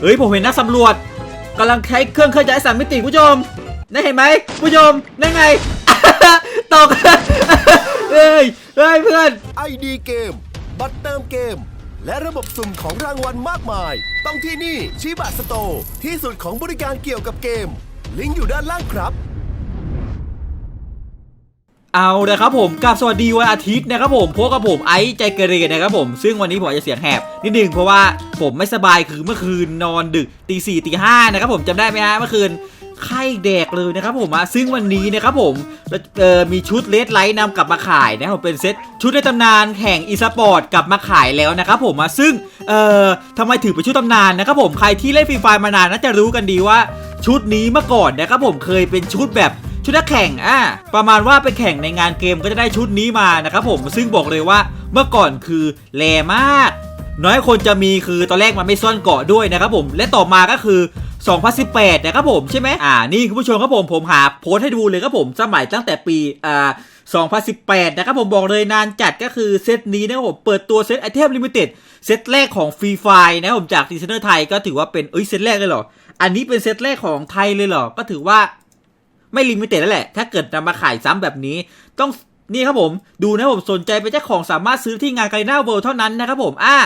เฮ้ยผมเห็นนักสำรวจกำลังใช้เครื่องเคลื่อนย้ายสามมิติคุณผู้ชมนั่เห็นไหมคุณผู้ชมนั่นไงตกเฮ้ยเฮ้ยเพื่อนไอดีเกม บัตรเติมเกม และระบบสุ่มของรางวัลมากมาย ต้องที่นี่ชิบะสโตที่สุดของบริการเกี่ยวกับเกม ลิงก์อยู่ด้านล่างครับ เอาเละครับผมกับสวัสดีวันอาทิตย์นะครับผมพบกับผมไอซ์ใจเกเรนะครับผมซึ่งวันนี้ผมอาจจะเสียงแหบนิดนึงเพราะว่าผมไม่สบายคือเมื่อคืนนอนดึกตีสี่ตีห้านะครับผมจำได้ไหมฮะเมื่อคืนไข้แดกเลยนะครับผมอะซึ่งวันนี้นะครับผมเอ่อมีชุดเลดไลท์นำกลับมาขายนะครับผมเป็นเซตชุดในตำนานแข่งอีสปอร์ตกลับมาขายแล้วนะครับผมอะซึ่งเอ่อทำไมถือเป็นชุดตำนานนะครับผมใครที่เล่นฟรีไฟมานานน่าจะรู้กันดีว่าชุดนี้เมื่อก่อนนะครับผมเคยเป็นชุดแบบ ชุดนักแข่งอะประมาณว่าไปแข่งในงานเกมก็จะได้ชุดนี้มานะครับผมซึ่งบอกเลยว่าเมื่อก่อนคือแรมาก น้อยคนจะมีคือตอนแรกมันไม่ซ่อนเกาะด้วยนะครับผมและต่อมาก็คือ2018 นะครับผมใช่ไหมอ่า นี่คุณผู้ชมครับผมผมหาโพสให้ดูเลยครับผมสมัยตั้งแต่ปีอ่า2018 นะครับผมบอกเลยนานจัดก็คือเซตนี้นะครับผมเปิดตัวเซตไอเทมลิมิเต็ดเซตแรกของฟรีไฟนะครับผมจากดีไซเนอร์ไทยก็ถือว่าเป็นเอ้ยเซตแรกเลยเหรอ อันนี้เป็นเซตแรกของไทยเลยเหรอ ก็ถือว่า ไม่ลิมิเต็ดแล้วแหละ ถ้าเกิดนำมาขายซ้ำแบบนี้ ต้องนี่ครับผมดูนะผมสนใจเป็นเจ้าของสามารถซื้อที่งานไกลหน้าเวิลด์เท่านั้นนะครับผมอ่า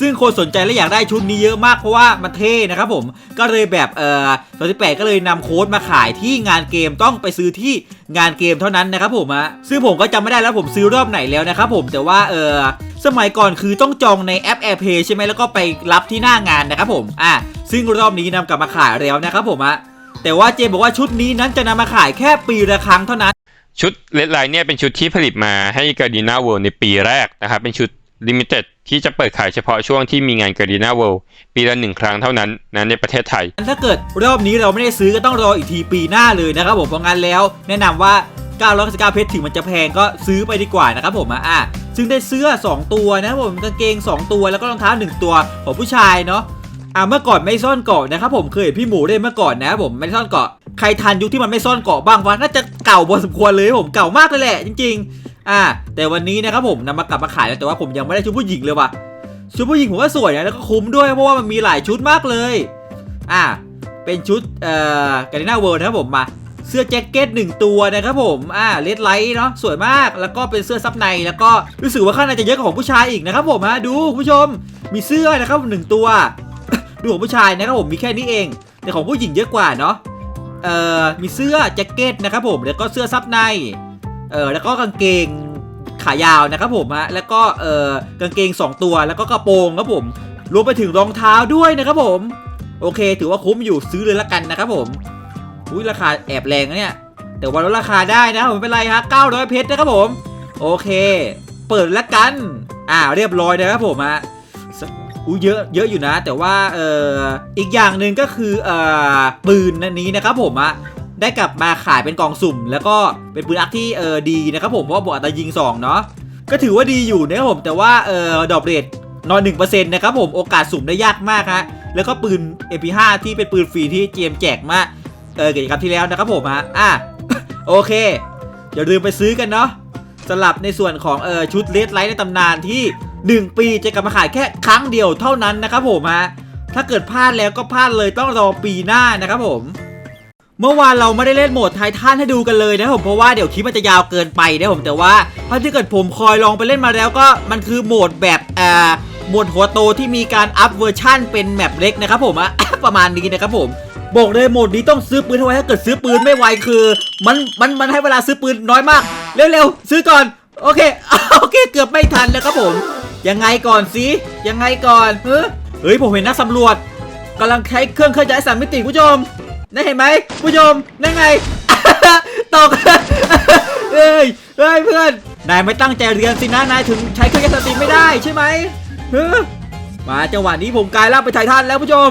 ซึ่งคนสนใจและอยากได้ชุดนี้เยอะมากเพราะว่ามันเท่นะครับผมก็เลยแบบเอ่อตอนที่แปดก็เลยนำโค้ดมาขายที่งานเกมต้องไปซื้อที่งานเกมเท่านั้นนะครับผมอะซึ่งผมก็จำไม่ได้แล้วผมซื้อรอบไหนแล้วนะครับผมแต่ว่าเออสมัยก่อนคือต้องจองในแอป AirPay ใช่ไหมแล้วก็ไปรับที่หน้างานนะครับผมอะซึ่งรอบนี้นำกลับมาขายแล้วนะครับผมอะ แต่ว่าเจมบอกว่าชุดนี้นั้นจะนำมาขายแค่ปีละครั้งเท่านั้น ชุดเลดไลน์เนี่ยเป็นชุดที่ผลิตมาให้ก a ร์ดีนาเวิลด์ในปีแรกนะครับ เป็นชุดลิมิเต็ดที่จะเปิดขายเฉพาะช่วงที่มีงานก a ร์ดีนาเวิลด์ปีละหนึ่งครั้งเท่านั้นนะในประเทศไทย ถ้าเกิดรอบนี้เราไม่ได้ซื้อก็ต้องรออีกทีปีหน้าเลยนะครับผมเพราะงั้นแล้ว แนะนำว่า999เพชรถึงมันจะแพงก็ซื้อไปดีกว่านะครับผมอะอะซึ่งได้เสื้อ 2 ตัวนะครับผมกางเกง 2 ตัวแล้วก็รองเท้า 1 ตัวของผู้ชายเนาะ อะเมื่อก่อนไม่ซ่อนเกาะนะครับผมเคยเห็นพี่หมูได้เมื่อก่อนนะครับผมไม่ซ่อนเกาะใครทันยุคที่มันไม่ซ่อนเกาะบ้างวะน่าจะเก่าพอสมควรเลยผมเก่ามากเลยแหละจริง ๆ อะแต่วันนี้นะครับผมนำมากลับมาขายแล้วแต่ว่าผมยังไม่ได้ชุดผู้หญิงเลยว่ะชุดผู้หญิงผมว่าสวยนะแล้วก็คุ้มด้วยเพราะว่ามันมีหลายชุดมากเลย อะเป็นชุดเอ่อการิน่าเวิร์นะครับผมมาเสื้อแจ็คเก็ตหนึ่งตัวนะครับผมอ่าเลดไลท์เนาะสวยมากแล้วก็เป็นเสื้อซับในแล้วก็รู้สึกว่าข้างในจะเยอะกว่าของผู้ชายอีกนะครับผมฮะดูคุณผู้ชมมีเสื้อนะครับหนึ่งตัว ดูของผู้ชายนะครับผมมีแค่นี้เอง แต่ของผู้หญิงเยอะกว่าเนาะเอ่อมีเสื้อแจ็คเก็ตนะครับผมแล้วก็เสื้อซับในเอ่อแล้วก็กางเกงขายาวนะครับผมฮะแล้วก็เอ่อกางเกงสองตัวแล้วก็กระโปรงครับผมรวมไปถึงรองเท้าด้วยนะครับผม โอเค ถือว่าคุ้มอยู่ซื้อเลยละกันนะครับผมอุ้ยราคาแอบแรงนะเนี่ยแต่ว่าลดราคาได้นะผมไม่เป็นไรฮะ900เพชรนะครับผม โอเค เปิดละกัน อ่าเรียบร้อยนะครับผมฮะ อุ้เยอะเยอะอยู่นะ แต่ว่าเอ่ออีกอย่างหนึ่งก็คือเอ่อปืนนันนี้นะครับผมอะได้กลับมาขายเป็นกล่องสุ่ม แล้วก็เป็นปืนอักที่เออดีนะครับผมเพราะว่าบวกอัตรายิงสองเนาะก็ถือว่าดีอยู่นะครับผมแต่ว่าเออดอกเรทนอน1%นต์นะครับผมโอกาสสุ่มได้ยากมากฮะแล้วก็ปืน MP5 ที่เป็นปืนฟรีที่เจมแจกมาเออกิจกรรมที่แล้วนะครับผมฮะอะโอเคอย่าลืมไปซื้อกันเนาะสำหรับในส่วนของเออชุดเลดไลท์ในตำนานที่ 1 ปีจะกลับมาขายแค่ครั้งเดียวเท่านั้นนะครับผมฮะถ้าเกิดพลาดแล้วก็พลาดเลยต้องรอปีหน้านะครับผม เมื่อวานเราไม่ได้เล่นโหมดไททันให้ดูกันเลยนะผมเพราะว่าเดี๋ยวคลิปมันจะยาวเกินไปนะผมแต่ว่าถ้าที่เกิดผมคอยลองไปเล่นมาแล้วก็มันคือโหมดแบบอ่าโหมดหัวโตที่มีการอัพเวอร์ชั่นเป็นแมปเล็กนะครับผมอะประมาณนี้นะครับผมบอกเลยโหมดนี้ต้องซื้อปืนเอาไว้ถ้าเกิดซื้อปืนไม่ไวคือมันมันมันให้เวลาซื้อปืนน้อยมาก เร็วๆซื้อก่อนโอเคโอเค เกือบไม่ทันแล้วครับผม ยังไงก่อนสิยังไงก่อนเฮ้ยเฮ้ยผมเห็นนักสำรวจกำลังใช้เครื่องเคลื่อนย้ายสามมิติผู้ชมนั่นเห็นไหมผู้ชมนั่นไงตกเฮ้ยเฮ้ยเพื่อนนายไม่ตั้งใจเรียนสินะนายถึงใช้เครื่องย้ายสามมิติไม่ได้ใช่ไหมเฮ้ยมาจังหวะนี้ผมกลายร่างเป็นไททันแล้วผู้ชม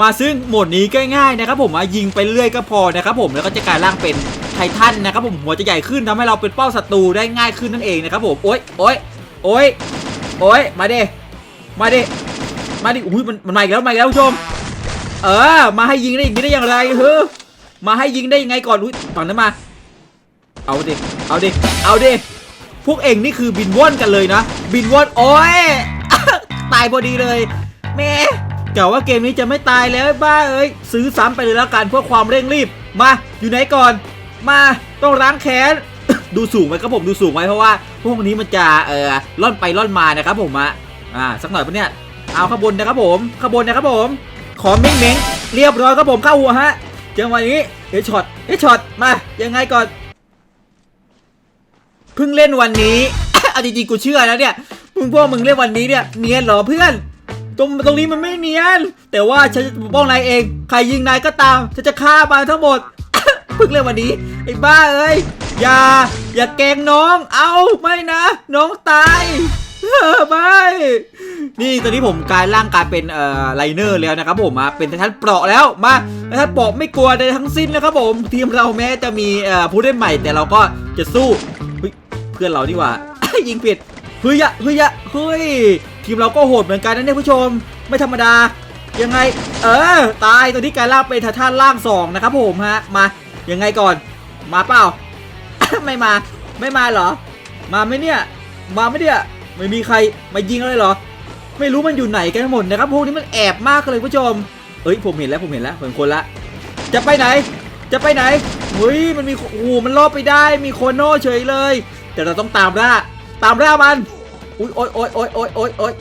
มาซึ่งโหมดนี้ง่ายๆนะครับผมมายิงไปเรื่อยก็พอนะครับผมแล้วก็จะกลายร่างเป็นไททันนะครับผมหัวจะใหญ่ขึ้นทำให้เราเป็นเป้าศัตรูได้ง่ายขึ้นนั่นเองนะครับผมโอ๊ยโอ๊ยโอ๊ย โอ๊ยมาดิมาดิมาดิอุ้ยมันมันมาอีกแล้วมาอีกแล้วผู้ชม เออ มาให้ยิงได้อย่างนี้ได้อย่างไรเฮ้อมาให้ยิงได้ยังไงก่อนอุ้ยฝั่งนั้นมา เอาดิเอาดิเอาดิพวกเองนี่คือบินว่อนกันเลยนะ บินว่อนโอ้ยตายพอดีเลยแม่กะว่าเกมนี้จะไม่ตายแล้วบ้าเอ้ยซื้อซ้ำไปเลยแล้วกันเพื่อความเร่งรีบ มาอยู่ไหนก่อน มาต้องล้างแค้น ดูสูงไหมครับผมดูสูงไหมเพราะว่าพวกนี้มันจะเอ่อล่อนไปล่อนมานะครับผมอะอ่าสักหน่อยปะเนี่ยเอาข้างบนนะครับผมข้างบนนะครับผม ขอเม้งเม้งๆเรียบร้อยครับผมเข้าหัวฮะจังหวะนี้เฮช็อตเฮช็อตมายังไงก่อนเพิ่งเล่นวันนี้เอาจริงๆกูเชื่อแล้วเนี่ยมึงพวกมึงเล่นวันนี้เนี่ยเนียนเหรอเพื่อน ตรงตรงนี้มันไม่เนียน แต่ว่าฉันจะปกป้องนายเอง ใครยิงนายก็ตามฉันจะฆ่ามันทั้งหมดเพิ่งเล่นวันนี้ไอ้บ้าเอ้ยอย่า อย่าแกงน้อง เอาไม่นะ น้องตายเออไม่นี่ตอนนี้ผมกลายร่างกลายเป็นเอ่อไลเนอร์แล้วนะครับผมมาเป็นไททันเปราะแล้วมาไททันเปราะไม่กลัวใดทั้งสิ้นนะครับผมทีมเราแม้จะมีเอ่อผู้เล่นใหม่แต่เราก็จะสู้เพื่อนเรานี่หว่า ยิงผิดเฮ้ยอะเฮ้ยอะเฮ้ยทีมเราก็โหดเหมือนกันนะเนี่ยผู้ชมไม่ธรรมดายังไง เออ ตายตัวนี้กลายร่างเป็นไททันร่างสองนะครับผมฮะมายังไงก่อนมาเปล่า ไม่มา ไม่มาเหรอ มาไหมเนี่ย มาไหมเนี่ยไม่มีใครมายิงเลยเหรอ ไม่รู้มันอยู่ไหนกันหมดนะครับพวกนี้มันแอบมากเลยผู้ชม เอ้ยผมเห็นแล้วผมเห็นแล้วมเห็นคนละ จะไปไหน จะไปไหนเฮ้ยมันมีโอ้มันรอบไปได้ มีโคโน่เฉยเลย แต่เราต้องตามล่า ตามล่ามัน อุ้ยโอ๊ยโอ๊ยโอ๊ยโอ๊ยโอ๊ย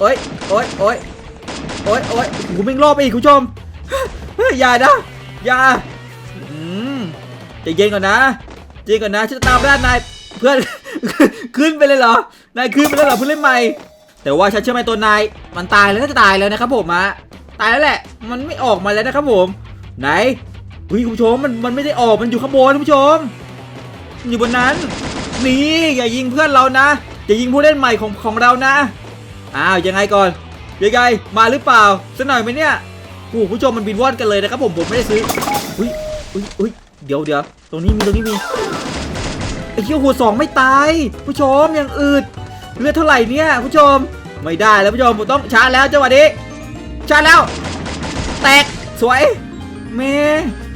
โอ๊ยโอ๊ยโอ๊ยโอ๊ยโอ๊ยโอ๊ยโอ้โหมันรอบไปอีกคุณผู้ชมเฮ้ยอย่านะอย่าอืมใจเย็นก่อนนะใจเย็นก่อนนะฉันจะตามล่านายเพื่อน ขึ้นไปเลยเหรอนายขึ้นไปเลยเหรอเพื่อนเล่นใหม่ แต่ว่าฉันเชื่อไหมตัวนายมันตายแล้วน่าจะตายแล้วนะครับผมอะตายแล้วแหละ มันไม่ออกมาแล้วนะครับผม ไหนอุ้ยคุณผู้ชมมันมันไม่ได้ออกมันอยู่ข้างบนคุณผู้ชม อยู่บนนั้น นี่อย่ายิงเพื่อนเรานะอย่ายิงผู้เล่นใหม่ของของเรานะอ้าวยังไงก่อนยังไงมาหรือเปล่าสักหน่อยไหมเนี่ยโอ้คุณผู้ชมมันบินว่อนกันเลยนะครับผมผมไม่ได้ซื้ออุ้ยอุ้ยอุ้ยเดี๋ยวเดี๋ยวตรงนี้มีตรงนี้มี อ้เหี้ยหัวสองไม่ตายผู้ชมยังอืดเลือดเท่าไหร่เนี่ยผู้ชมไม่ได้แล้วผู้ชมผมต้องชาร์จแล้วจังหวะนี้ชาร์จแล้ว แตกสวยเม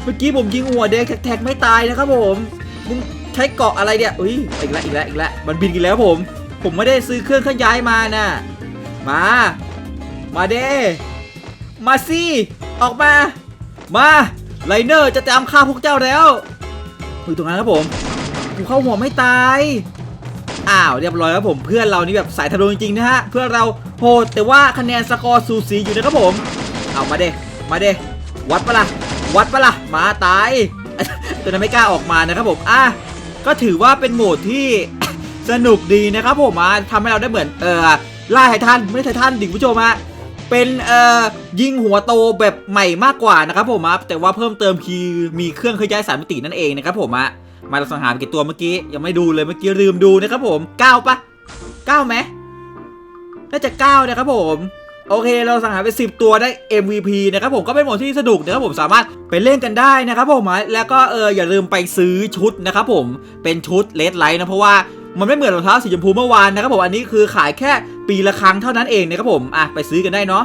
เมื่อกี้ผมยิงหัวเด็กแท็กไม่ตายนะครับผมมึงใช้เกาะอะไรเนี่ยอุ้ยอีกแล้วอีกแล้วอีกแล้วมันบินอีกแล้วผม ผมไม่ได้ซื้อเครื่องเคลื่อนย้ายมานะมา มาเด้มาสิออกมา มาไลเนอร์จะตามฆ่าพวกเจ้าแล้วอยู่ตรงนั้นครับผม กูเข้าหัวไม่ตาย อ้าวเรียบร้อยครับผมเพื่อนเรานี่แบบสายทะลุจริงๆนะฮะเพื่อนเราโหดแต่ว่าคะแนนสกอร์สูสีอยู่นะครับผม เอามาเด้มาเด้วัดปะล่ะวัดปะล่ะมาตายตัวนั้นไม่กล้าออกมานะครับผมอะก็ถือว่าเป็นโหมดที่สนุกดีนะครับผมอะทำให้เราได้เหมือนเออล่าไททันไม่ได้ไททันดิคุณผู้ชมฮะเป็นเอ่อยิงหัวโตแบบใหม่มากกว่านะครับผมอะแต่ว่าเพิ่มเติมคือมีเครื่องเคลื่อนย้ายสามมิตินั่นเองนะครับผมอะ มาเราสังหารกี่ตัวเมื่อกี้ ยังไม่ดูเลยเมื่อกี้ลืมดูนะครับผม9ปะ9ไหมน่าจะ9นะครับผมโอเค เราสังหารไป 10 ตัวได้ MVP นะครับผมก็เป็นโหมดที่สนุกนะครับผมสามารถไปเล่นกันได้นะครับผมแล้วก็เอออย่าลืมไปซื้อชุดนะครับผมเป็นชุดเลดไลท์นะเพราะว่ามันไม่เหมือนรองเท้าสีชมพูเมื่อวานนะครับผมอันนี้คือขายแค่ปีละครั้งเท่านั้นเองนะครับผมอะไปซื้อกันได้เนาะ